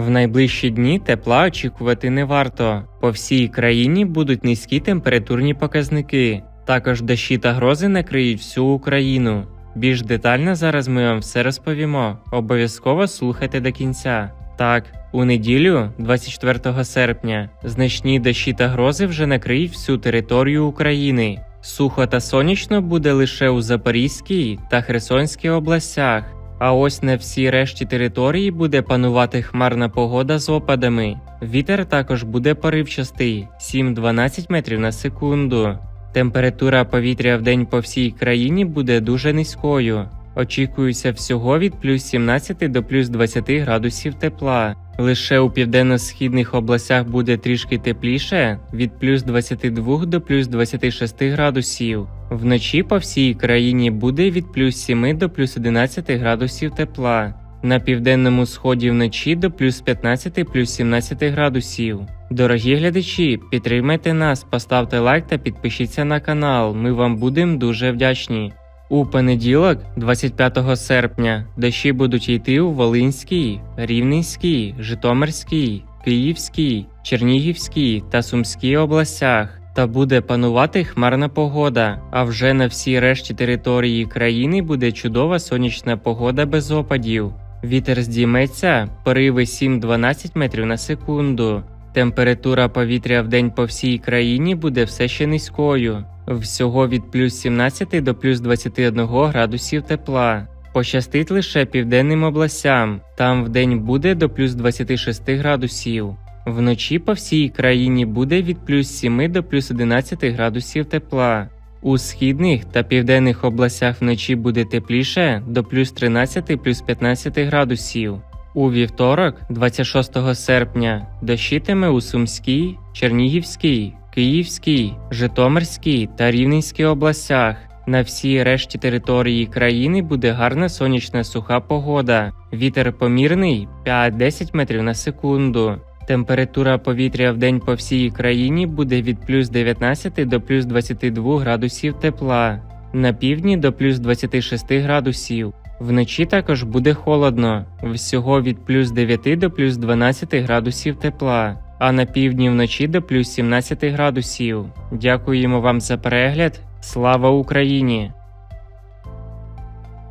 В найближчі дні тепла очікувати не варто. По всій країні будуть низькі температурні показники. Також дощі та грози накриють всю Україну. Більш детально зараз ми вам все розповімо. Обов'язково слухайте до кінця. Так, у неділю, 24 серпня, значні дощі та грози вже накриють всю територію України. Сухо та сонячно буде лише у Запорізькій та Херсонській областях. А ось на всій решті території буде панувати хмарна погода з опадами. Вітер також буде поривчастий 7-12 метрів на секунду. Температура повітря в день по всій країні буде дуже низькою. Очікується всього від плюс 17 до плюс 20 градусів тепла. Лише у південно-східних областях буде трішки тепліше від плюс 22 до плюс 26 градусів. Вночі по всій країні буде від плюс 7 до плюс 11 градусів тепла. На південному сході вночі до плюс 15 плюс 17 градусів. Дорогі глядачі, підтримайте нас, поставте лайк та підпишіться на канал. Ми вам будемо дуже вдячні. У понеділок, 25 серпня, дощі будуть йти у Волинській, Рівненській, Житомирській, Київській, Чернігівській та Сумській областях. Та буде панувати хмарна погода. А вже на всій решті території країни буде чудова сонячна погода без опадів. Вітер здійметься, пориви 7-12 метрів на секунду. Температура повітря в день по всій країні буде все ще низькою, всього від плюс 17 до плюс 21 градусів тепла. Пощастить лише південним областям, там в день буде до плюс 26 градусів. Вночі по всій країні буде від плюс 7 до плюс 11 градусів тепла. У східних та південних областях вночі буде тепліше до плюс 13 плюс 15 градусів. У вівторок, 26 серпня, дощитиме у Сумській, Чернігівській, Київській, Житомирській та Рівненській областях. На всій решті території країни буде гарна сонячна суха погода. Вітер помірний 5-10 метрів на секунду. Температура повітря в день по всій країні буде від плюс 19 до плюс 22 градусів тепла, на півдні до плюс 26 градусів. Вночі також буде холодно, всього від плюс 9 до плюс 12 градусів тепла, а на півдні вночі до плюс 17 градусів. Дякуємо вам за перегляд. Слава Україні!